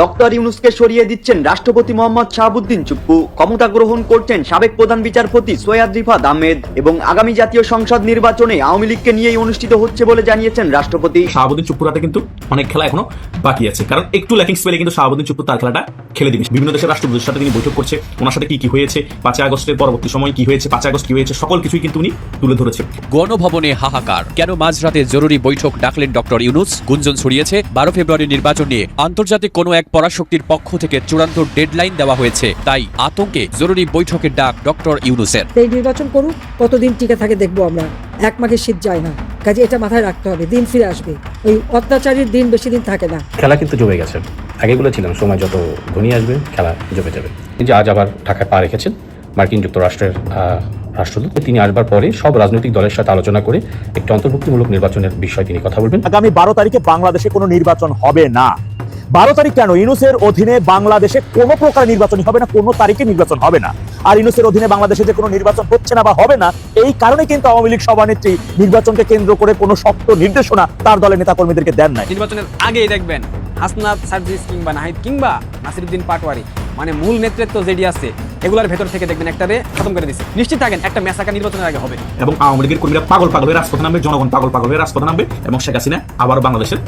Doctor ইউনুসকে সরিয়ে দিচ্ছেন রাষ্ট্রপতি মোহাম্মদ শাহাবুদ্দিন চুপ্পু। ক্ষমতা গ্রহণ করছেন সাবেক প্রধান বিচারপতি সৈয়দ রিফাত আহমেদ এবং আগামী জাতীয় সংসদ নির্বাচনে আওয়ামী লীগকে নিয়েই অনুষ্ঠিত হচ্ছে বলে জানিয়েছেন রাষ্ট্রপতি। শাহাবুদ্দিন চুপ্পুরাতে কিন্তু অনেক খেলা এখনও বাকি আছে। কারণ একটু ল্যাকিংস পেলে কিন্তু শাহাবুদ্দিন চুপ্পু তার খেলাটা খেলে দিবে বিভিন্ন দেশের রাষ্ট্রপতির সাথে তিনি বৈঠক করছে। ওনার সাথে কি কি হয়েছে? পাঁচই আগস্টের পরবর্তী সময় কি হয়েছে? পাঁচই আগস্ট কি হয়েছে? সকল কিছুই কিন্তু উনি তুলে ধরেছে গণভবনে হাহাকার। কেন মাঝরাতে জরুরি বৈঠক ডাকলেন ডক্টর ইউনুস? গুঞ্জন ছড়িয়েছে। বারো ফেব্রুয়ারি নির্বাচন নিয়ে। আন্তর্জাতিক কোনো এক পরাশক্তির পক্ষ থেকে চূড়ান্ত ডেডলাইন দেওয়া হয়েছে। তাই আতঙ্কে জরুরি বৈঠকের ডাক ডক্টর ইউনুসের। এই নির্বাচন করুক কতদিন টিকে থাকে দেখব আমরা। এক মাঘে শীত যায় না। কাজে এটা মাথায় রাখতে হবে দিন ফিরে আসবে। ওই অত্যাচারীর দিন বেশি দিন থাকে না। খেলা কিন্তু জমে গেছে। আগে বলেছিলাম সময় যত ঘনিয়ে আসবে খেলা জমে যাবে। এই যে আজ আবার ঢাকায় পা রেখেছেন মার্কিন যুক্তরাষ্ট্রের আহ, রাষ্ট্রদূত। তিনি আসবার পরে সব রাজনৈতিক দলের সাথে আলোচনা করে একটি অন্তর্ভুক্তিমূলক নির্বাচনের বিষয়ে তিনি কথা বলবেন। আগামী বারো তারিখে বাংলাদেশে কোনো নির্বাচন হবে না। বারো তারিখ কেন? ইনুসের অধীনে বাংলাদেশে কোনো প্রকার নির্বাচনই হবে না কোনো তারিখে নির্বাচন হবে না। আর ইনুসের অধীনে বাংলাদেশে যে কোনো নির্বাচন হচ্ছে না বা হবে না এই কারণে কিন্তু আওয়ামী লীগ সভানেত্রী নির্বাচনকে কেন্দ্র করে কোনো শক্ত নির্দেশনা তার দলের নেতাকর্মীদেরকে দেন নাই। নির্বাচনের আগেই দেখবেন হাসনাত সার্জিস কিংবা নাহিদ কিংবা নাসিরুদ্দিন পাটোয়ারি মানে মূল নেতৃত্ব যেটি আছে এগুলোর ভেতর থেকে দেখবেন একটারে খতম করে দিচ্ছে নিশ্চিত থাকেন একটা মেসাকা নির্বাচনের আগে হবে। এবং আওয়ামী লীগের কর্মীরা পাগল পাগল হয়ে রাজপথে নামবে জনগণ পাগল পাগল হয়ে রাজপথে নামবে এবং শেখ হাসিনা আবারও বাংলাদেশের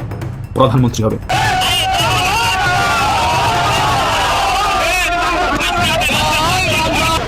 প্রধানমন্ত্রী হবে।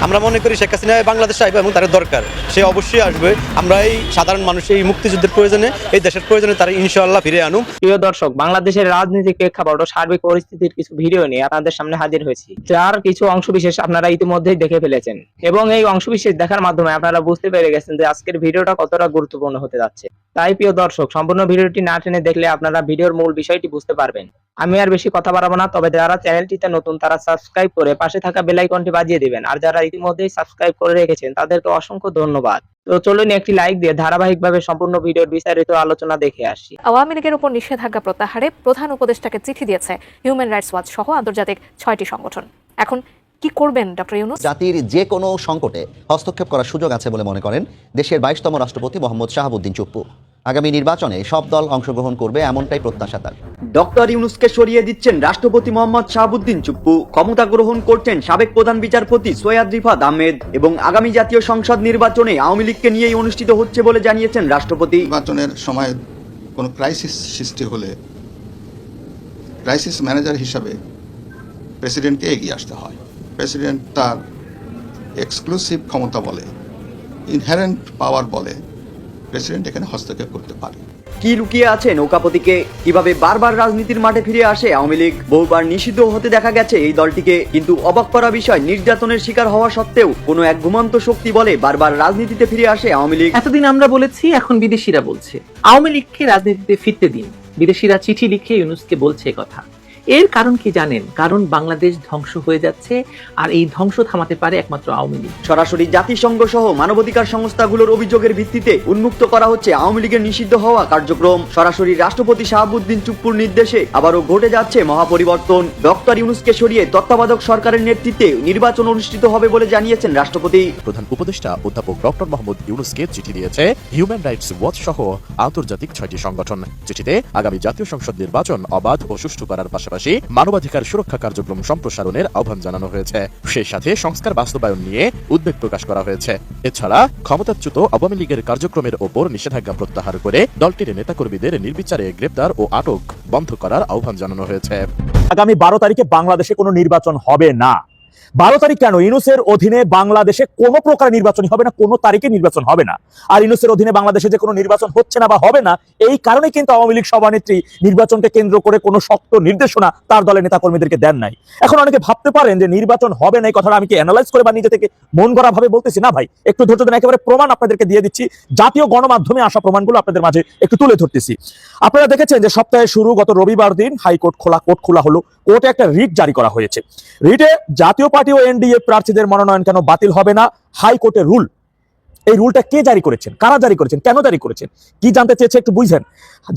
আমরা মনে করি শেখ হাসিনা বাংলাদেশে আসবে এবং তার দরকার। সে অবশ্যই আসবে। আমরা এই সাধারণ মানুষ, এই মুক্তিযুদ্ধের প্রয়োজনে, এই দেশের প্রয়োজনে তারা ইনশাআল্লাহ ফিরে আনুম প্রিয় দর্শক, বাংলাদেশের রাজনৈতিক প্রেক্ষাপট ও সার্বিক পরিস্থিতির কিছু ভিডিও নিয়ে আপনাদের সামনে হাজির হয়েছি। যার কিছু অংশবিশেষ আপনারা ইতিমধ্যেই দেখে ফেলেছেন। এবং এই অংশবিশেষ দেখার মাধ্যমে আপনারা বুঝতে পেরে গেছেন যে আজকের ভিডিওটা কতটা গুরুত্বপূর্ণ হতে যাচ্ছে। তাই প্রিয় দর্শক, সম্পূর্ণ ভিডিওটি না টেনে দেখলে আপনারা ভিডিওর মূল বিষয়টি বুঝতে পারবেন। আমি আর বেশি কথা বাড়াবো না, তবে যারা চ্যানেলটিতে নতুন, তারা সাবস্ক্রাইব করে পাশে থাকা বেল আইকনটি বাজিয়ে দিবেন। আর যারা ইতিমধ্যেই সাবস্ক্রাইব করে রেখেছেন তাদেরকে অসংখ্য ধন্যবাদ। তো চলুন একটি লাইক দিয়ে ধারাবাহিকভাবে সম্পূর্ণ ভিডিওর বিস্তারিত আলোচনা দেখে আসি। আওয়ামী লীগের উপর নিষেধাজ্ঞা প্রত্যাহারে প্রধান উপদেষ্টাকে চিঠি দিয়েছে হিউম্যান রাইটস ওয়াচ সহ আন্তর্জাতিক ছয়টি সংগঠন। এখন কি করবেন ডক্টর ইউনুস? জাতির যে কোনো সংকটে হস্তক্ষেপ করার সুযোগ আছে বলে মনে করেন দেশের বাইশতম রাষ্ট্রপতি মোহাম্মদ শাহাবুদ্দিন চুপ্পু। আগামী নির্বাচনে সব দল অংশগ্রহণ করবে এমনটাই প্রত্যাশা তার। ডক্টর ইউনুসকে সরিয়ে দিচ্ছেন রাষ্ট্রপতি মোহাম্মদ শাহাবুদ্দিন চুপ্পু। ক্ষমতা গ্রহণ করছেন সাবেক প্রধান বিচারপতি সৈয়াদ রিফাত আহমেদ এবং আগামী জাতীয় সংসদ নির্বাচনে আওয়ামী লীগকে নিয়েই অনুষ্ঠিত হচ্ছে বলে জানিয়েছেন রাষ্ট্রপতি। নির্বাচনের সময় কোনো ক্রাইসিস সৃষ্টি হলে ক্রাইসিস ম্যানেজার হিসাবে প্রেসিডেন্টকে এগিয়ে আসতে হয়। প্রেসিডেন্ট তার এক্সক্লুসিভ ক্ষমতা বলে ইনহারেন্ট পাওয়ার বলে প্রেসিডেন্ট এখানে হস্তক্ষেপ করতে পারে। কি লুকিয়ে আছে নৌকাপতিকে? কীভাবে বারবার রাজনীতির মাঠে ফিরে আসে আওয়ামী লীগ? বহুবার নিষিদ্ধ হতে দেখা গেছে এই দলটিকে কিন্তু অবাক করা বিষয় নির্যাতনের শিকার হওয়া সত্ত্বেও কোনো এক ঘুমন্ত শক্তি বলে বারবার রাজনীতিতে ফিরে আসে আওয়ামী লীগ। এতদিন আমরা বলেছি এখন বিদেশিরা বলছে। আওয়ামী লীগকে রাজনীতিতে ফিরতে দিন। বিদেশিরা চিঠি লিখে ইউনুসকে বলছে কথা। এর কারণ কি জানেন? কারণ বাংলাদেশ ধ্বংস হয়ে যাচ্ছে আর এই ধ্বংস থামাতে পারে একমাত্র আওয়ামী লীগ। সরাসরি জাতিসংঘ সহ মানবাধিকার সংস্থাগুলোর অভিযোগের ভিত্তিতে উন্মুক্ত করা হচ্ছে আওয়ামী লীগের নিষিদ্ধ হওয়া কার্যক্রম। সরাসরি রাষ্ট্রপতি শাহাবুদ্দিন চুপ্পুর নির্দেশে আবারও ঘটে যাচ্ছে মহাপরিবর্তন। ডক্টর ইউনুসকে সরিয়ে তত্ত্বাবধায়ক সরকারের নেতৃত্বে নির্বাচন অনুষ্ঠিত হবে বলে জানিয়েছেন রাষ্ট্রপতি। প্রধান উপদেষ্টা অধ্যাপক ডক্টর মোহাম্মদ ইউনুসকে চিঠি দিয়েছে হিউম্যান রাইটস ওয়াচ সহ আন্তর্জাতিক ছয়টি সংগঠন। চিঠিতে আগামী জাতীয় সংসদ নির্বাচন অবাধ ও সুষ্ঠু করার পাশাপাশি মানবাধিকার সুরক্ষা কার্যক্রম সম্প্রসারণের আহ্বান জানানো হয়েছে। সেই সাথে সংস্কার বাস্তবায়ন নিয়ে উদ্বেগ প্রকাশ করা হয়েছে। এছাড়া ক্ষমতাচ্যুত আওয়ামী লীগের কার্যক্রমের ওপর নিষেধাজ্ঞা প্রত্যাহার করে দলটির নেতাকর্মীদের নির্বিচারে গ্রেপ্তার ও আটক বন্ধ করার আহ্বান জানানো হয়েছে। আগামী বারো তারিখে বাংলাদেশে কোনো নির্বাচন হবে না। বারো তারিখ কেন? ইনুসের অধীনে বাংলাদেশে কোনো প্রকার নির্বাচনই হবে না, কোনো তারিখে নির্বাচন হবে না। আর ইনুসের অধীনে বাংলাদেশে যে কোনো নির্বাচন হচ্ছে না বা হবে না, এই কারণে কিন্তু আওয়ামী লীগ সভানেত্রী নির্বাচনকে কেন্দ্র করে কোনো শক্ত নির্দেশনা তার দলের নেতাকর্মীদেরকে দেন নাই। এখন অনেকে ভাবতে পারেন যে নির্বাচন হবে না, এই কথাটা আমি কি অ্যানালাইজ করে বা নিজে থেকে মন গড়া ভাবে বলতেছি? না ভাই, একটু ধৈর্য দেন একেবারে প্রমাণ আপনাদেরকে দিয়ে দিচ্ছি। জাতীয় গণমাধ্যমে আসা প্রমাণগুলো আপনাদের মাঝে একটু তুলে ধরতেছি। আপনারা দেখেছেন যে সপ্তাহে শুরু গত রবিবার দিন হাইকোর্ট খোলা, কোর্ট খোলা হলো। কোর্টে একটা রিট জারি করা হয়েছে। রিটে জাতীয় পার্টি ও এনডিএ প্রার্থীদের মনোনয়ন কেন বাতিল হবে না? হাইকোর্টের রুল। এই রুলটা কে জারি করেছেন? কারা জারি করেছেন? কেন জারি করেছেন? কি জানতে চেয়েছে একটু বুঝেন।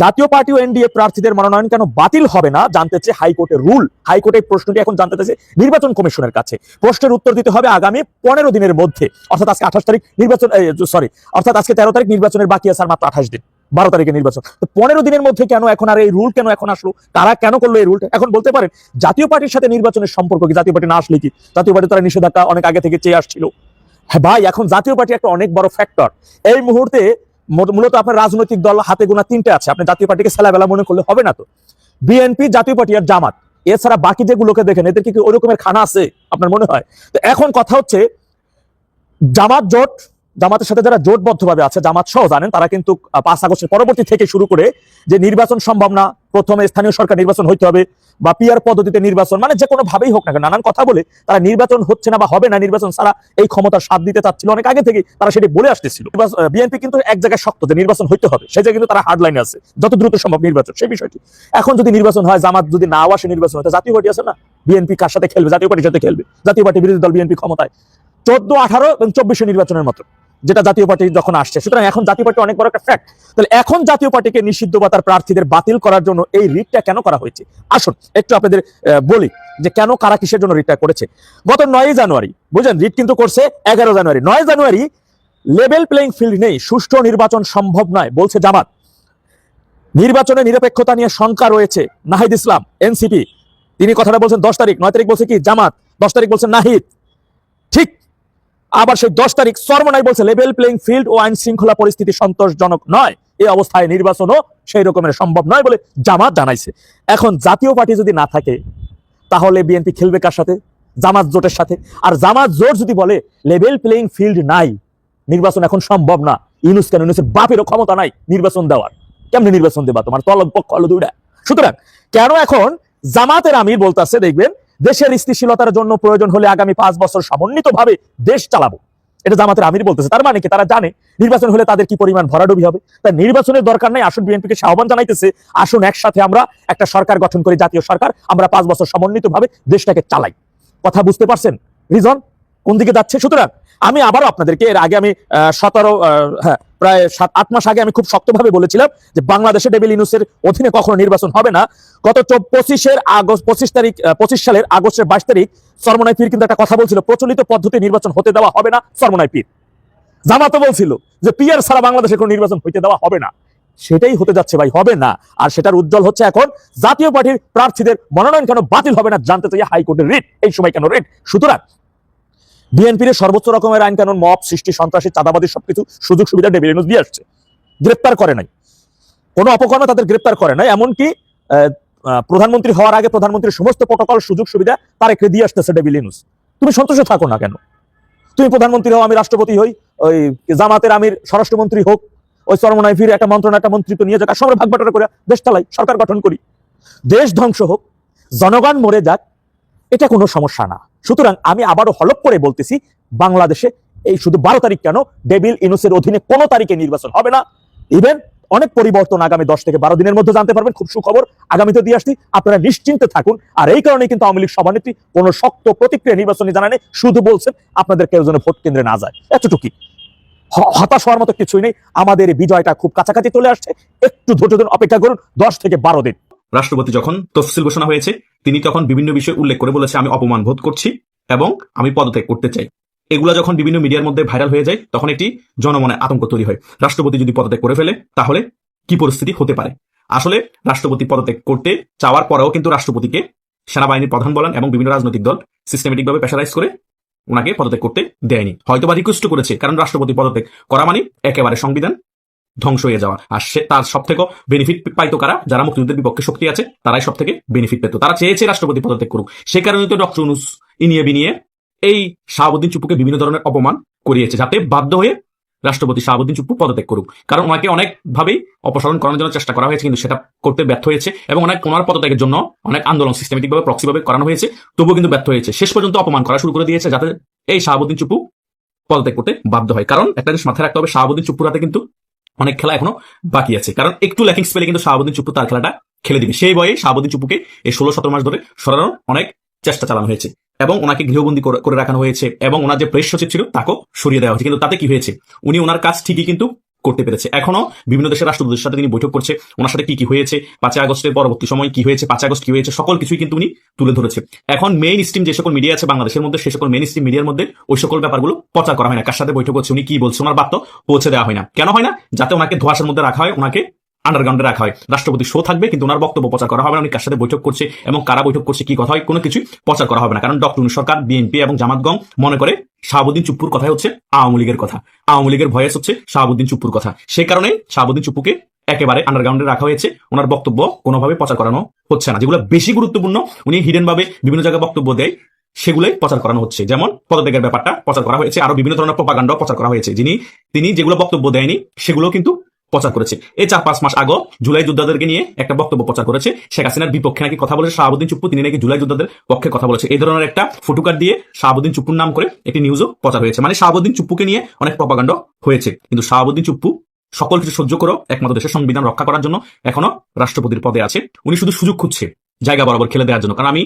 জাতীয় পার্টি ও এনডিএ প্রার্থীদের মনোনয়ন কেন বাতিল হবে না জানতে চেয়ে হাইকোর্টের রুল। হাইকোর্ট এই প্রশ্নটি এখন জানতে চেয়েছে নির্বাচন কমিশনের কাছে। প্রশ্নের উত্তর দিতে হবে আগামী পনেরো দিনের মধ্যে। অর্থাৎ আজকে আঠাশ তারিখ নির্বাচন সরি অর্থাৎ আজকে তেরো তারিখ নির্বাচনের বাকি আছে আর মাত্র আঠাশ দিন। বারো তারিখে নির্বাচন। তো পনেরো দিনের মধ্যে কেন এখন আর এই রুল কেন এখন আসলো? তারা কেন করল এই রুলটা এখন বলতে পারেন, জাতীয় পার্টির সাথে নির্বাচনের সম্পর্ক কি? জাতীয় পার্টি না আসলে কি? জাতীয় পার্টি তারা নিষেধাজ্ঞা অনেক আগে থেকে চেয়ে আসছিল। হ্যাঁ ভাই, এখন জাতীয় পার্টি একটা অনেক বড় ফ্যাক্টর এই মুহূর্তে মূলত আপনার রাজনৈতিক দল হাতে গোনা তিনটে আছে। আপনি জাতীয় পার্টিকে সেলাবেলা মনে করলে হবে না তো। বিএনপি জাতীয় পার্টি আর জামাত। এছাড়া বাকি যেগুলোকে দেখেন, এদের কি কি ওই রকমের খানা আছে? আপনার মনে হয়? তো এখন কথা হচ্ছে, জামাত জোট জামাতের সাথে যারা জোটবদ্ধভাবে আছে, জামাত সহ জানেন, তারা কিন্তু পাঁচ আগস্টের পরবর্তী থেকে শুরু করে যে নির্বাচন সম্ভব না, প্রথমে স্থানীয় সরকার নির্বাচন হইতে হবে বা পিয়ার পদ্ধতিতে নির্বাচন মানে যে কোনো ভাবেই হোক না নানান কথা বলে তারা নির্বাচন হচ্ছে না বা হবে না, নির্বাচন ছাড়া এই ক্ষমতার স্বাদ দিতে চাচ্ছিল। অনেক আগে থেকে তারা সেটি বলে আসতেছিল। বিএনপি কিন্তু এক জায়গায় শক্ত যে নির্বাচন হইতে হবে সেই জায়গায় কিন্তু তারা হার্ড লাইনে আছে, যত দ্রুত সম্ভব নির্বাচন, সেই বিষয়টি। এখন যদি নির্বাচন হয়, জামাত যদি না আসে নির্বাচন হয় জাতীয় পার্টি আছে না? বিএনপি কার সাথে খেলবে? জাতীয় পার্টির সাথে খেলবে? জাতীয় পার্টি বিরোধী দল বিএনপি ক্ষমতায়। চোদ্দ, আঠারো এবং চব্বিশে নির্বাচনের মতো। যেটা জাতীয় পার্টি যখন আসছে। সুতরাং এখন জাতীয় পার্টি অনেক বড় একটা ফ্যাক্ট তাহলে এখন জাতীয় পার্টিকে নিষিদ্ধ বা তার প্রার্থীদের বাতিল করার জন্য এই রিটটা কেন করা হয়েছে? আসুন, একটু আপনাদের বলি যে কেন কারা কিসের জন্য রিটটা করেছে। গত নয় জানুয়ারি, বুঝলেন, রিট কিন্তু করছে এগারো জানুয়ারি। নয় জানুয়ারি লেভেল প্লেইং ফিল্ড নেই, সুষ্ঠু নির্বাচন সম্ভব নয়, বলছে জামাত। নির্বাচনে নিরপেক্ষতা নিয়ে শঙ্কা রয়েছে নাহিদ ইসলাম, এনসিপি। তিনি কথাটা বলছেন দশ তারিখ, নয় তারিখ বলছে কি? জামাত। দশ তারিখ বলছেন নাহিদ। ঠিক আবার সেই দশ তারিখ সর্বনাই বলছে লেভেল প্লেইং ফিল্ড ও আইন শৃঙ্খলা পরিস্থিতি সন্তোষজনক নয়। এই অবস্থায় নির্বাচনও সেই রকমের সম্ভব নয় বলে জামাত জানাইছে। এখন জাতীয় পার্টি যদি না থাকে, তাহলে বিএনপি খেলবে কার সাথে? জামাত জোটের সাথে। আর জামাত জোট যদি বলে লেভেল প্লেইং ফিল্ড নাই, নির্বাচন এখন সম্ভব না। ইউনুস কেন? ইউনুসের বাপেরও ক্ষমতা নাই নির্বাচন দেওয়ার। কেমনি নির্বাচন দেবা? তোমার তলব পক্ষ হলো দুইটা। সুতরাং কেন এখন জামাতের আমির বলতে বলতেছে, দেখবেন দেশের স্থিতিশীলতার জন্য প্রয়োজন হলে আগামী পাঁচ বছর সমন্বিতভাবে দেশ চালাবো। এটা জামাতের আমির বলতেছে, তার মানে কি? তারা জানে নির্বাচন হলে তাদের কি পরিমাণ ভরাডুবি হবে? তাই নির্বাচনের দরকার নাই, আসুন বিএনপিকে আহ্বান জানাইতেছে, আসুন একসাথে আমরা একটা সরকার গঠন করি, জাতীয় সরকার, আমরা পাঁচ বছর সমন্বিতভাবে দেশটাকে চালাই। কথা বুঝতে পারছেন? রিজন? কোন দিকে যাচ্ছে? সুতরাং আমি আবারও আপনাদেরকে, এর আগে আমি সতেরো হ্যাঁ প্রায় সাত, আট মাস আগে আমি খুব শক্তভাবে বলেছিলাম যে বাংলাদেশে ডেবিল ইউনুসের অধীনে কখনো নির্বাচন হবে না। গত পঁচিশের আগস্ট, পঁচিশ তারিখ পঁচিশ সালের আগস্টের বাইশ তারিখ সরমনাই পীর কিন্তু একটা কথা বলছিল, প্রচলিত পদ্ধতি নির্বাচন হতে দেওয়া হবে না সরমনাই পীর। জামাতও বলছিল যে পিয়ার ছাড়া বাংলাদেশে কোনো নির্বাচন হইতে দেওয়া হবে না। সেটাই হতে যাচ্ছে ভাই, হবে না। আর সেটার উজ্জ্বল হচ্ছে এখন জাতীয় পার্টির প্রার্থীদের মনোনয়ন কেন বাতিল হবে না জানতে চাই হাইকোর্টের রিট, এই সময় কেন রিট? সুতরাং বিএনপির সর্বোচ্চ রকমের আইন কানুন মব, সৃষ্টি, সন্ত্রাসী চাঁদাবাদী সবকিছু সুযোগ সুবিধা ডেভিল দিয়ে আসছে গ্রেপ্তার করে নাই। কোনো অপকর্ম তাদের গ্রেপ্তার করে নাই, এমনকি প্রধানমন্ত্রী হওয়ার আগে প্রধানমন্ত্রীর সমস্ত প্রোটোকল, সুযোগ সুবিধা তারেকরে দিয়ে আসতেছে ডেভিল নিউজ তুমি সন্তোষ থাকো না কেন? তুমি প্রধানমন্ত্রী হও, আমি রাষ্ট্রপতি হই, ওই জামাতের আমির, স্বরাষ্ট্রমন্ত্রী হোক, ওই চরমনায় ফিরে একটা মন্ত্রণা, একটা মন্ত্রিত্ব নিয়ে যাক সঙ্গে ভাগ বাটোয়ারা করে দেশ চালাই, সরকার গঠন করি। দেশ ধ্বংস হোক, জনগণ মরে যাক এটা কোনো সমস্যা না। সুতরাং আমি আবারও হলপ করে বলতেছি, বাংলাদেশে এই শুধু বারো তারিখ কেন ডেবিল ইনুসের অধীনে কোনো তারিখে নির্বাচন হবে না। ইভেন অনেক পরিবর্তন আগামী দশ থেকে বারো দিনের মধ্যে জানতে পারবেন, খুব সুখবর। আগামীতে দিয়ে আসছি, আপনারা নিশ্চিন্তে থাকুন। আর এই কারণে কিন্তু আওয়ামী লীগ সভানেত্রী কোনো শক্ত প্রতিক্রিয়া নির্বাচনী জানানে শুধু বলছেন আপনাদের কেউ যেন ভোট কেন্দ্রে না যায়। এতটুকুই। হতাশ হওয়ার মতো কিছুই নেই। আমাদের বিজয়টা খুব কাছাকাছি চলে আসছে। একটু ধৈর্য ধরুন, অপেক্ষা করুন, দশ থেকে বারো দিন। রাষ্ট্রপতি যখন তফসিল ঘোষণা হয়েছে, তিনি তখন বিভিন্ন বিষয় উল্লেখ করে বলেছে, আমি অপমান বোধ করছি এবং আমি পদত্যাগ করতে চাই। এগুলা যখন বিভিন্ন মিডিয়ার মধ্যে ভাইরাল হয়ে যায়, তখন একটি জনমনে আতঙ্ক তৈরি হয়। রাষ্ট্রপতি যদি পদত্যাগ করে ফেলে, তাহলে কি পরিস্থিতি হতে পারে? আসলে রাষ্ট্রপতি পদত্যাগ করতে চাওয়ার পরেও কিন্তু রাষ্ট্রপতিকে সেনাবাহিনীর প্রধান বলেন এবং বিভিন্ন রাজনৈতিক দল সিস্টেমেটিক ভাবে প্রেশারাইজ করে ওনাকে পদত্যাগ করতে দেয়নি। হয়তো বা রিকোয়েস্ট করেছে, কারণ রাষ্ট্রপতি পদত্যাগ করা মানে একেবারে সংবিধান ধ্বংস হয়ে যাওয়া। আর সে তার সব থেকে বেনিফিট পাইতো কারা? যারা মুক্তিযুদ্ধের বিপক্ষে শক্তি আছে, তারাই সব থেকে বেনিফিট পেত। তারা চেয়েছে রাষ্ট্রপতি পদত্যাগ করুক। সে কারণে তো ডক্টর উনুস ইনিয়ে বিনিয়ে এই শাহাবুদ্দিন চুপুকে বিভিন্ন ধরনের অপমান করিয়েছে, যাতে বাধ্য হয়ে রাষ্ট্রপতি শাহাবুদ্দিন চুপ্পু পদত্যাগ করুক। কারণ ওনাকে অনেকভাবেই অপসারণ করানোর জন্য চেষ্টা করা হয়েছে, কিন্তু সেটা করতে ব্যর্থ হয়েছে এবং অনেক ওনার পদত্যাগের জন্য অনেক আন্দোলন সিস্টেমেটিক ভাবে প্রক্সি ভাবে করানো হয়েছে, তবুও কিন্তু ব্যর্থ হয়েছে। শেষ পর্যন্ত অপমান করা শুরু করে দিয়েছে, যাতে এই শাহাবুদ্দিন চুপু পদত্যাগ করতে বাধ্য হয়। কারণ একটা জিনিস মাথায় রাখতে হবে, শাহাবুদ্দিন চুপ্পুর হাতে কিন্তু অনেক খেলা এখনও বাকি আছে। কারণ একটু ল্যাকিংস পেলে কিন্তু শাহাবুদ্দিন চুপু তার খেলাটা খেলে দিবে। সেই বয়ে শাহাবুদ্দিন চুপুকে এই ষোলো সতেরো মাস ধরে সরানোর অনেক চেষ্টা চালানো হয়েছে। এবং ওনাকে গৃহবন্দী করে করে রাখানো হয়েছে এবং ওনার যে প্রেস সচিব ছিল, তাকেও সরিয়ে দেওয়া হয়েছে। কিন্তু তাতে কি হয়েছে? উনি ওনার কাজ ঠিকই কিন্তু করতে পেরেছে। এখনও বিভিন্ন দেশের রাষ্ট্রপতির সাথে তিনি বৈঠক করছে। ওনার সাথে কি কি হয়েছে? পাঁচই আগস্টের পরবর্তী সময় কি হয়েছে? পাঁচই আগস্ট কি হয়েছে? সকল কিছুই কিন্তু উনি তুলে ধরেছে। এখন মেইন স্ট্রিম যে সকল মিডিয়া আছে বাংলাদেশের মধ্যে, সে সকল মেইন স্ট্রিম মিডিয়ার মধ্যে ওই সকল ব্যাপারগুলো প্রচার করা হয় না। কার সাথে বৈঠক করছে উনি কি বলছে ওনার বার্তা পৌঁছে দেওয়া হয় না। কেন হয় না? যাতে ওনাকে ধোয়াশের মধ্যে রাখা হয়, ওনাকে আন্ডারগ্রাউন্ডে রাখা হয়। রাষ্ট্রপতি শো থাকবে, কিন্তু ওনার বক্তব্য প্রচার করা হবে না। উনি কার সাথে বৈঠক করছে এবং কারা বৈঠক করছে, কি কথা হয়, কোনো কিছুই প্রচার করা হবে না। কারণ ডক্টর সরকার, বিএনপি এবং জামাতগং মনে করে শাহাবুদ্দিন চুপ্পুর কথাই হচ্ছে আওয়ামী লীগের কথা। আওয়ামী লীগের ভয়েস হচ্ছে শাহাবুদ্দিন চুপ্পুর কথা। সেই কারণে শাহাবুদ্দিন চুপ্পুকে একেবারে আন্ডারগ্রাউন্ডে রাখা হয়েছে। ওনার বক্তব্য কোনোভাবে প্রচার করানো হচ্ছে না। যেগুলো বেশি গুরুত্বপূর্ণ, উনি হিডেন ভাবে বিভিন্ন জায়গায় বক্তব্য দেয়, সেগুলোই প্রচার করানো হচ্ছে। যেমন পদত্যাগের ব্যাপারটা প্রচার করা হয়েছে। আরও বিভিন্ন ধরনের প্রপাগান্ড প্রচার করা হয়েছে। যিনি তিনি যেগুলো বক্তব্য দেয়নি, সেগুলো কিন্তু প্রচার করেছে। এই চার পাঁচ মাস আগে জুলাই যোদ্ধাদেরকে নিয়ে একটা বক্তব্য প্রচার করেছে। শেখ হাসিনার বিপক্ষে নাকি কথা বলেছে শাহাবুদ্দিন চুপ্পু, তিনি নাকি জুলাই যোদ্ধাদের পক্ষে কথা বলেছে। এই ধরনের একটা ফটোকার দিয়ে শাহাবুদ্দিন চুপ্পুর নাম করে একটি নিউজও প্রচার হয়েছে। মানে শাহাবুদ্দিন চুপ্পুকে নিয়ে অনেক প্রপাগান্ড হয়েছে। কিন্তু শাহাবুদ্দিন চুপ্পু সকল কিছু সহ্য করো একমাত্র দেশের সংবিধান রক্ষা করার জন্য এখনও রাষ্ট্রপতির পদে আছে। উনি শুধু সুযোগ খুঁজছে, জায়গা বরাবর খেলে দেওয়ার জন্য। কারণ আমি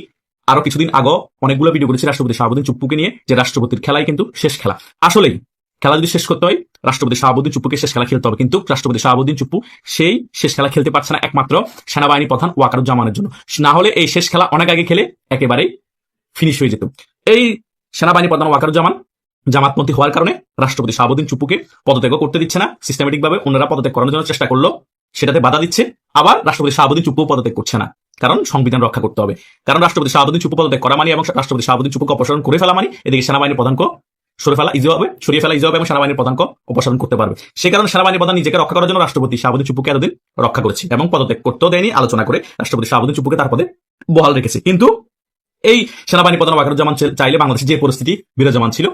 আরও কিছুদিন আগে অনেকগুলো ভিডিও করেছি রাষ্ট্রপতি শাহাবুদ্দিন চুপ্পুকে নিয়ে, যে রাষ্ট্রপতির খেলাই কিন্তু শেষ খেলা। আসলেই খেলা যদি শেষ করতে হয়, রাষ্ট্রপতি শাহাবুদ্দিন চুপ্পুকে শেষ খেলা খেলতে হবে। কিন্তু রাষ্ট্রপতি শাহাবুদ্দিন চুপ্পু সেই শেষ খেলা খেলতে পারছে না একমাত্র সেনাবাহিনী প্রধান ওয়াকারুজ্জামানের জন্য। না হলে এই শেষ খেলা অনেক আগে খেলে একেবারেই ফিনিশ হয়ে যেত। এই সেনাবাহিনী প্রধান ওয়াকারুজ্জামান জামাতপন্থী হওয়ার কারণে রাষ্ট্রপতি শাহাবুদ্দিন চুপ্পুকে পদত্যাগ করতে দিচ্ছে না। সিস্টেমেটিক ভাবে ওনারা পদত্যাগ করানোর জন্য চেষ্টা করল সেটাতে বাধা দিচ্ছে। আবার রাষ্ট্রপতি শাহাবুদ্দিন চুপ্পু পদত্যাগ করছে না। কারণ সংবিধান রক্ষা করতে হবে। কারণ রাষ্ট্রপতি শাহাবুদ্দিন চুপ্পু পদত্যাগ করা মানে এবং রাষ্ট্রপতি শাহাবুদ্দিন চুপ্পুকে অপসারণ করে ফেলা মানে। এদিকে সেনাবাহিনী প্রধানকে সরে ফেলা ইজি হবে। সরিয়ে ফেলা ইজি হবে এবং সেনাবাহিনীর প্রধানকে অপসারণ করতে পারবে। সে কারণে সেনাবাহিনী প্রধান নিজেকে রক্ষা করার জন্য রাষ্ট্রপতি শাহাবুদ্দিন চুপ্পুকে এতদিন রক্ষা করেছে এবং পদত্যাগ করতেও দেয়নি। আলোচনা করে রাষ্ট্রপতি শাহাবুদ্দিন চুপ্পুকে তার পদে বহাল রেখেছে। কিন্তু এই সেনাবাহিনী প্রধান ওয়াকারুজ্জামান চাইলে বাংলাদেশে যে পরিস্থিতি বিরাজমান ছিল,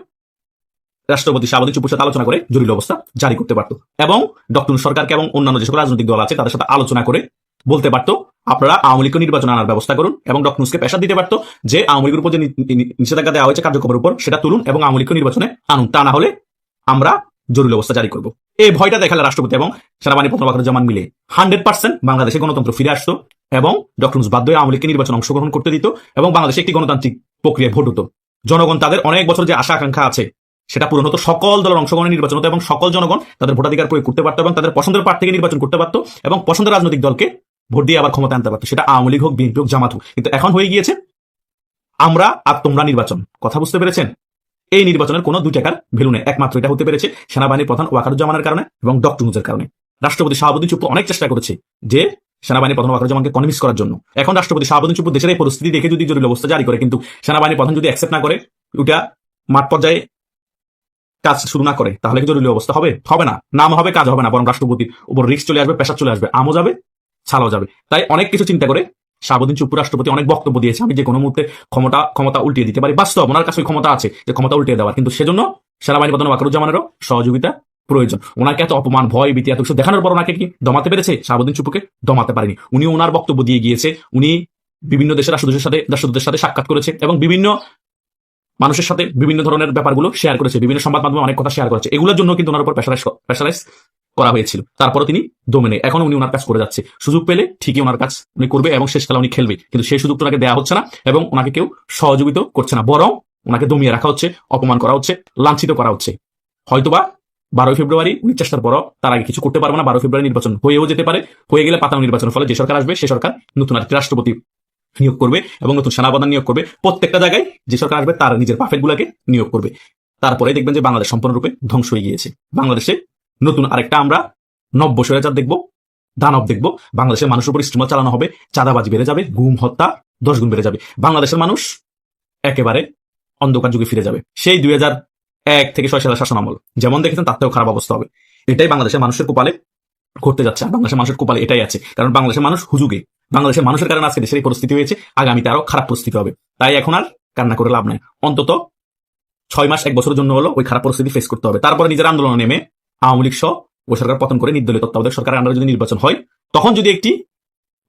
রাষ্ট্রপতি শাহাবুদ্দিন চুপ্পুর সাথে আলোচনা করে জরুরি অবস্থা জারি করতে পারত এবং ডক্টর সরকারকে এবং অন্যান্য যে সকল রাজনৈতিক দল আছে, তাদের সাথে আলোচনা করে বলতে পারতো আপনারা আওয়ামী লীগকে নির্বাচন আনার ব্যবস্থা করুন এবং ডক্টরসকে পেশা দিতে পারতো যে আওয়ামী লীগের উপর যে নিষেধাজ্ঞা দেওয়া হয়েছে কার্যক্রমের উপর, সেটা তুলুন এবং আওয়ামী লীগকে নির্বাচনে আনুন। তা না হলে আমরা জরুরি অবস্থা জারি করব। এই ভয়টা দেখালে রাষ্ট্রপতি এবং সেনাবাহিনী প্রথম জামান মিলে হান্ড্রেড পার্সেন্ট বাংলাদেশে গণতন্ত্র ফিরে আসতো এবং ডক্টর বাধ্য হয়ে আওয়ামী লীগকে নির্বাচন অংশগ্রহণ করতে দিত এবং বাংলাদেশে একটি গণতান্ত্রিক প্রক্রিয়ায় ভোট হতো জনগণ তাদের অনেক বছর যে আশা আকাঙ্ক্ষা আছে, সেটা পূরণ হতো। সকল দলের অংশগ্রহণে নির্বাচন হতো এবং সকল জনগণ তাদের ভোটাধিকার প্রয়োগ করতে পারতো এবং তাদের পছন্দের প্রার্থীকে নির্বাচন করতে পারতো এবং পছন্দের রাজনৈতিক দলকে ভোট দিয়ে আবার ক্ষমতা আনতে পারতো। সেটা আওয়ামী লীগ হোক, বিএনপি হোক, জামাত হোক। কিন্তু এখন হয়ে গিয়েছে, আমরা আর তোমরা নির্বাচন। কথা বুঝতে পেরেছেন? এই নির্বাচনের কোনো দুই টাকার ভ্যালু নেই। একমাত্র এটা হতে পেরেছে সেনাবাহিনীর প্রধান ওয়াকারুজ্জামানের কারণে এবং ডক্টর নুজের কারণে। রাষ্ট্রপতি শাহাবুদ্দিন চুপ্পু অনেক চেষ্টা করেছে যে সেনাবাহিনী প্রধান ওয়াকারুজ্জামানকে কনভিন্স করার জন্য। এখন রাষ্ট্রপতি শাহাবুদ্দিন চুপ্পু দেশের এই পরিস্থিতি দেখে যদি জরুরি অবস্থা জারি করে, কিন্তু সেনাবাহিনী প্রধান যদি অ্যাকসেপ্ট না করে ওটা মাঠ পর্যায়ে কাজ শুরু না করে, তাহলে কি জরুরি অবস্থা হবে? হবে না। নাম হবে, কাজ হবে না, বরং রাষ্ট্রপতির উপর রিস্ক চলে আসবে পেশা চলে আসবে, আমও যাবে ছাড়াও যাবে। তাই অনেক কিছু চিন্তা করে শাহাবুদ্দিন চুপ্পু রাষ্ট্রপতি অনেক বক্তব্য দিয়েছে। আমি যে কোনো মুহূর্তে ক্ষমতা ক্ষমতা উল্টিয়ে দিতে পারি। বাস্তব, ওনার কাছে ক্ষমতা আছে যে ক্ষমতা উল্টিয়ে দেওয়ার। কিন্তু সেজন্য সেনাবাহিনী প্রধান ওয়াকারুজ্জামানেরও সহযোগিতা প্রয়োজন। ওনাকে এত অপমান, ভয়, ভীতি, এত কিছু দেখানোর পর ওনাকে কি দমাতে পেরেছে? শাহাবুদ্দিন চুপুকে দমাতে পারেনি। উনি ওনার বক্তব্য দিয়ে গিয়েছে। উনি বিভিন্ন দেশের রাষ্ট্রদূতের সাথে রাষ্ট্রদূতের সাথে সাক্ষাৎ করেছে এবং বিভিন্ন মানুষের সাথে বিভিন্ন ধরনের ব্যাপারগুলো শেয়ার করেছে। বিভিন্ন সংবাদ মাধ্যমে অনেক কথা শেয়ার করেছে। এগুলোর জন্য কিন্তু ওনার উপর প্রেশারাইজ প্রেশারাইজ করা হয়েছিল। তারপরে তিনি দমে এখন উনি ওনার কাজ করে যাচ্ছে। সুযোগ পেলে ঠিকই ওনার কাজ উনি করবে এবং শেষ খেলা উনি খেলবে। কিন্তু সেই সুযোগ ওনাকে দেওয়া হচ্ছে না এবং ওনাকে কেউ সহযোগিত করছে না। বরং ওনাকে দমিয়ে রাখা হচ্ছে, অপমান করা হচ্ছে, লাঞ্ছিত করা হচ্ছে। হয়তোবা বারোই ফেব্রুয়ারি উনি চেষ্টার পরও তার আগে কিছু করতে পারবে না। বারো ফেব্রুয়ারি নির্বাচন হয়েও যেতে পারে। হয়ে গেলে পাতানো নির্বাচনের ফলে যে সরকার আসবে, সে সরকার নতুন আরেকটি রাষ্ট্রপতি নিয়োগ করবে এবং নতুন সেনাপ্রধান নিয়োগ করবে। প্রত্যেকটা জায়গায় যে সরকার আসবে, তার নিজের পাফেট গুলাকে নিয়োগ করবে। তারপরে দেখবেন যে বাংলাদেশ সম্পূর্ণরূপে ধ্বংস হয়ে গিয়েছে। বাংলাদেশে নতুন আরেকটা আমরা নব্য স্বৈরাচার দেখব, দানব দেখব। বাংলাদেশের মানুষের উপর স্টিমার চালানো হবে, চাঁদাবাজি বেড়ে যাবে, গুম, হত্যা, দশ গুণ বেড়ে যাবে। বাংলাদেশের মানুষ একেবারে অন্ধকার যুগে ফিরে যাবে। সেই দুই এক থেকে ছয় সালের শাসন আমল, যেমন দেখেছেন তার থেকেও খারাপ অবস্থা হবে। এটাই বাংলাদেশের মানুষের কপালে ঘটতে যাচ্ছে বাংলাদেশের মানুষের কপালে এটাই আছে। কারণ বাংলাদেশের মানুষ হুজুগে। বাংলাদেশের মানুষের কারণে আজকে দেশের এই পরিস্থিতি হয়েছে, আগামীতে আরও খারাপ পরিস্থিতি হবে। তাই এখন আর কান্না করে লাভ নাই। অন্তত ছয় মাস, এক বছরের জন্য হলো ওই খারাপ পরিস্থিতি ফেস করতে হবে। তারপরে নিজের আন্দোলনে নেমে আওয়ামী লীগ সহ ওই সরকার পতন করে নির্দলীয় তত্ত্বাবধায়ক সরকারের আন্ডারে যদি নির্বাচন হয়, তখন যদি একটি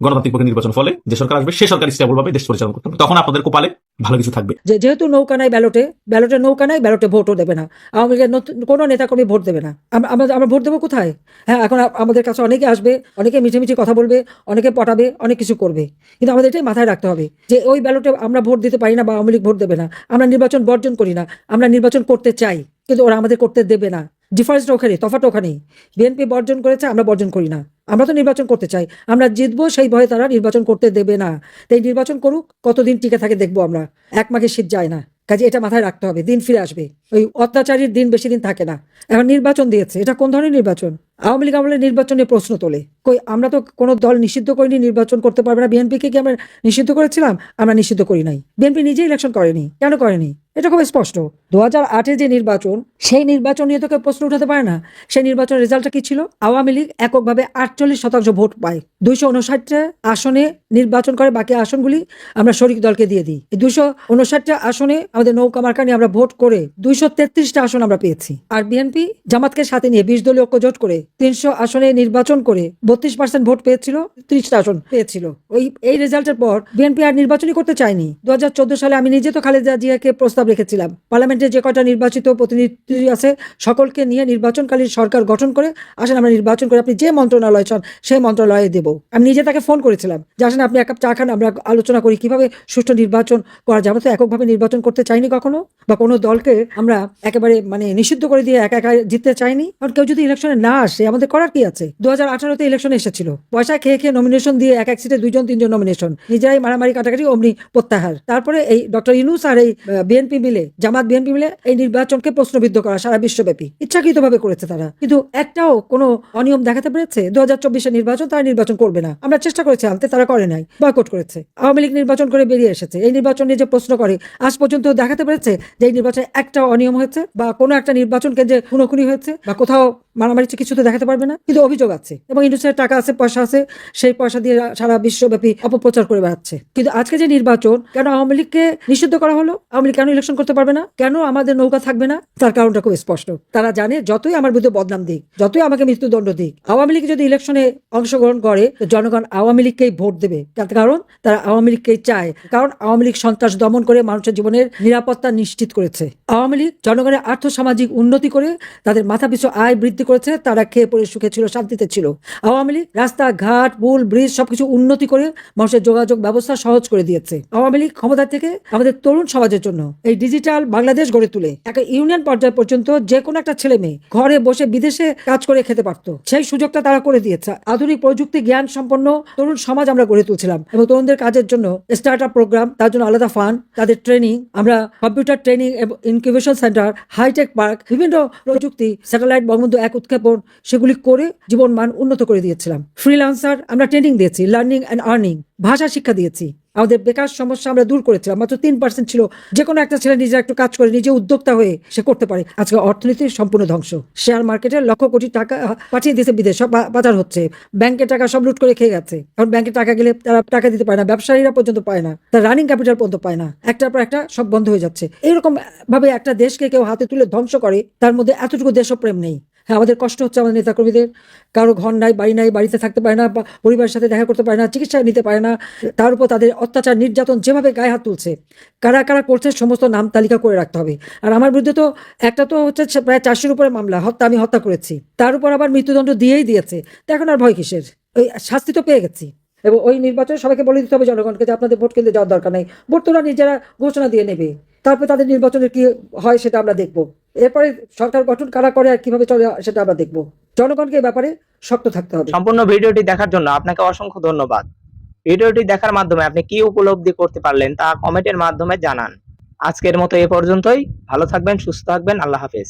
গণতান্ত্রিক পক্ষে নির্বাচন ফলে যে সরকার আসবে, সে সরকার স্টেবল ভাবে দেশ পরিচালনা করতে হবে তখন আপনাদের কপালে ভালো কিছু থাকবে। যেহেতু নৌকা নাই ব্যালটে ব্যালটে নৌকা নাই, ব্যালটে ভোটও দেবে না। আওয়ামী লীগের কোনো নেতাকর্মী ভোট দেবে না। আম- আমরা ভোট দেবো কোথায়? হ্যাঁ এখন আমাদের কাছে অনেকে আসবে, অনেকে মিঠে মিঠে কথা বলবে, অনেকে পটাবে, অনেক কিছু করবে। কিন্তু আমাদের এটাই মাথায় রাখতে হবে যে ওই ব্যালটে আমরা ভোট দিতে পারি না বা আওয়ামী লীগ ভোট দেবে না। আমরা নির্বাচন বর্জন করি না। আমরা নির্বাচন করতে চাই, কিন্তু ওরা আমাদের করতে দেবে না। ডিফারেন্সটা ওখানে তফাটা ওখানেই বিএনপি বর্জন করেছে, আমরা বর্জন করি না। আমরা তো নির্বাচন করতে চাই। আমরা জিতবো, সেই ভয়ে তারা নির্বাচন করতে দেবে না। তাই নির্বাচন করুক, কতদিন টিকে থাকে দেখব আমরা। এক মাঘে শীত যায় না। কাজে এটা মাথায় রাখতে হবে, দিন ফিরে আসবে। ওই অত্যাচারীর দিন বেশি দিন থাকে না। এখন নির্বাচন দিয়েছে, এটা কোন ধরনের নির্বাচন? আওয়ামী লীগ আমলে নির্বাচন প্রশ্ন তোলে। কই, আমরা তো কোনো দল নিষিদ্ধ করিনি, নির্বাচন করতে পারবে না। বিএনপিকে কি আমরা নিষিদ্ধ করেছিলাম? আমরা নিষিদ্ধ করি নাই। বিএনপি নিজেই ইলেকশন করেনি। কেন করেনি? এটা খুব স্পষ্ট। দু হাজার আটের যে নির্বাচন, সেই নির্বাচন নিয়ে তো কেউ প্রশ্ন উঠাতে পারে না। সেই নির্বাচনের রেজাল্টটা কি ছিল? আওয়ামী লীগ এককভাবে আটচল্লিশ শতাংশ ভোট পায়। দুইশো উনষাটটা আসনে নির্বাচন করে বাকি আসনগুলি আমরা শরিক দলকে দিয়ে দিই। এই দুইশো উনষাটটা আসনে আমাদের নৌকা মার্কা নিয়ে আমরা ভোট করে দুইশো তেত্রিশটা আসন আমরা পেয়েছি। আর বিএনপি জামাতকে সাথে নিয়ে বিশ দলীয় ঐক্য জোট করে তিনশো আসনে নির্বাচন করে বত্রিশ পার্সেন্ট ভোট পেয়েছিল, ত্রিশটা আসন পেয়েছিল। ওই, এই রেজাল্টের পর বিএনপি আর নির্বাচনই করতে চায়নি। দু হাজার চোদ্দ সালে আমি নিজে তো খালেদা জিয়াকে প্রস্তাব রেখেছিলাম। পার্লামেন্টে যে কটা নির্বাচিত প্রতিনিধি আছে, সকলকে নিয়ে নির্বাচনকালীন সরকার গঠন করে আসেন, আমরা নির্বাচন করে আপনি যে মন্ত্রণালয় চান সেই মন্ত্রণালয়ে দেব। আমি নিজে তাকে ফোন করেছিলাম যে, আসেন আপনি এক কাপ চা খান, আমরা আলোচনা করি কীভাবে সুষ্ঠু নির্বাচন করা যাবে। তো এককভাবে নির্বাচন করতে চাইনি কখনো? বা কোনো দলকে আমরা একেবারে মানে নিষিদ্ধ করে দিয়ে একা একা জিততে চাইনি? কারণ কেউ যদি ইলেকশনে না আসে, আমাদের করার কি আছে? দু হাজার আঠারোতে ইলেকশন এসেছিল। পয়সা খেয়ে খেয়ে নমিনেশন দিয়ে এক এক সিটে দুইজন, তিনজন নমিনেশন নিজেরাই মারামারি, কাটাকাটি, অমনি প্রত্যাহার। তারপরে এই ডক্টর ইনুস আর এই বিএনপি মিলে, জামাত বিএনপি মিলে এই নির্বাচনকে প্রশ্নবিদ্ধ করা সারা বিশ্বব্যাপী। ইচ্ছাকৃতভাবে করেছে তারা। কিন্তু একটাও কোনো অনিয়ম দেখাতে পেরেছে দু হাজার চব্বিশের নির্বাচন তারা নির্বাচন করবে না। আমরা চেষ্টা করেছি, আনতে তারা করে নাই, বয়কট করেছে। আওয়ামী লীগ নির্বাচন করে বেরিয়ে এসেছে। এই নির্বাচন নিয়ে যে প্রশ্ন করে, আজ পর্যন্ত দেখাতে পেরেছে যে এই নির্বাচনে একটা অনিয়ম হয়েছে বা কোনো একটা নির্বাচন কেন্দ্রে খুনোখুনি হয়েছে বা কোথাও মারামারি কিছু তো দেখাতে পারবে না, কিন্তু অভিযোগ আছে এবং ইন্ডাস্ট্রির টাকা আছে, পয়সা আছে, সেই পয়সা দিয়ে সারা বিশ্বব্যাপী অপপ্রচার করে বেড়াচ্ছে। কিন্তু আজকে যে নির্বাচন, কেন আওয়ামী লীগকে নিষিদ্ধ করা হলো? আওয়ামী লীগ কেন ইলেকশন করতে পারবে না? কেন আমাদের নৌকা থাকবে না? তার কারণটা খুব স্পষ্ট। তারা জানে যতই আমার বিরুদ্ধে বদনাম দিক, যতই আমাকে মৃত্যুদণ্ড দিক, আওয়ামী লীগ যদি ইলেকশনে অংশগ্রহণ করে জনগণ আওয়ামী লীগকেই ভোট দেবে। কারণ, তারা আওয়ামী লীগকেই চায়। কারণ আওয়ামী লীগ সন্ত্রাস দমন করে মানুষের জীবনের নিরাপত্তা নিশ্চিত করেছে। আওয়ামী লীগ জনগণের আর্থ সামাজিক উন্নতি করে তাদের মাথা পিছু আয় বৃদ্ধি করেছে, তারা খেয়ে পড়ে, সুখে ছিল, শান্তিতে ছিল। আওয়ামী লীগ রাস্তা ঘাট পুল, ব্রিজ, সবকিছু উন্নতি করে মানুষের যোগাযোগ ব্যবস্থা সহজ করে দিয়েছে। আওয়ামী লীগ ক্ষমতা থেকে আমাদের তরুণ সমাজের জন্য এই ডিজিটাল বাংলাদেশ গড়ে তুলে। একটা ইউনিয়ন পর্যায় পর্যন্ত যে কোনো একটা ছেলে মেয়ে ঘরে বসে বিদেশে কাজ করে খেতে পারতো। সেই সুযোগটা তারা করে দিয়েছে। আধুনিক প্রযুক্তি, জ্ঞান সম্পন্ন তরুণ সমাজ আমরা গড়ে তুলছিলাম এবং তরুণদের কাজের জন্য স্টার্ট প্রোগ্রাম তার জন্য আলাদা ফান্ড তাদের ট্রেনিং আমরা কম্পিউটার ট্রেনিং এবং incubation centre hi tech park বিভিন্ন প্রযুক্তি স্যাটেলাইট বঙ্গবন্ধু এক উৎক্ষেপণ সেগুলি করে জীবন মান উন্নত করে দিয়েছিলাম। ফ্রিলান্সার আমরা ট্রেনিং দিয়েছি লার্নিং অ্যান্ড আর্নিং ভাষা শিক্ষা দিয়েছি। আমাদের বেকার সমস্যা আমরা দূর করেছিলাম, মাত্র তিন পার্সেন্ট ছিল। যে কোনো একটা ছেলে নিজে একটু কাজ করে, নিজে উদ্যোক্তা হয়ে সে করতে পারে। আজকে অর্থনীতির সম্পূর্ণ ধ্বংস। শেয়ার মার্কেটে লক্ষ কোটি টাকা পাঠিয়ে দিয়েছে বিদেশ, সব বা- পাচার হচ্ছে। ব্যাংকের টাকা সব লুট করে খেয়ে গেছে। এখন ব্যাংকে টাকা গেলে তারা টাকা দিতে পারে না, ব্যবসায়ীরা পর্যন্ত পায় না, তার রানিং ক্যাপিটাল পর্যন্ত পায় না। একটার পর একটা সব বন্ধ হয়ে যাচ্ছে। এরকম ভাবে একটা দেশকে কেউ হাতে তুলে ধ্বংস করে, তার মধ্যে এতটুকু দেশপ্রেম নেই। হ্যাঁ আমাদের কষ্ট হচ্ছে আমাদের নেতাকর্মীদের। কারও ঘর নাই, বাড়ি নাই, বাড়িতে থাকতে পারে না, পরিবারের সাথে দেখা করতে পারে না, চিকিৎসা নিতে পারে না, তার উপর তাদের অত্যাচার, নির্যাতন যেভাবে গায়ে হাত তুলছে, কারা কারা করছে সমস্ত নাম তালিকা করে রাখতে হবে। আর আমার বিরুদ্ধে তো একটা তো হচ্ছে প্রায় চারশোর উপরে মামলা, হত্যা, আমি হত্যা করেছি। তার উপর আবার মৃত্যুদণ্ড দিয়েই দিয়েছে। তো এখন আর ভয় কিসের? ওই শাস্তি তো পেয়ে গেছি। এবং ওই নির্বাচনে সবাইকে বলে দিতে হবে জনগণকে যে আপনাদের ভোট কেন্দ্রে যাওয়ার দরকার নেই। ভোট তোরা নিজেরা ঘোষণা দিয়ে নেবে। তারপরে তাদের নির্বাচনের কি হয় সেটা আমরা দেখব। এরপরে সরকার গঠন কারা করে আর কীভাবে চলে সেটা আমরা দেখব। জনগণকে ব্যাপারে শক্ত থাকতে হবে। সম্পূর্ণ ভিডিওটি দেখার জন্য আপনাকে অসংখ্য ধন্যবাদ। ভিডিওটি দেখার মাধ্যমে আপনি কি উপলব্ধি করতে পারলেন তা কমেন্টের মাধ্যমে জানান। আজকের মতো এ পর্যন্তই। ভালো থাকবেন, সুস্থ থাকবেন। আল্লাহ হাফেজ।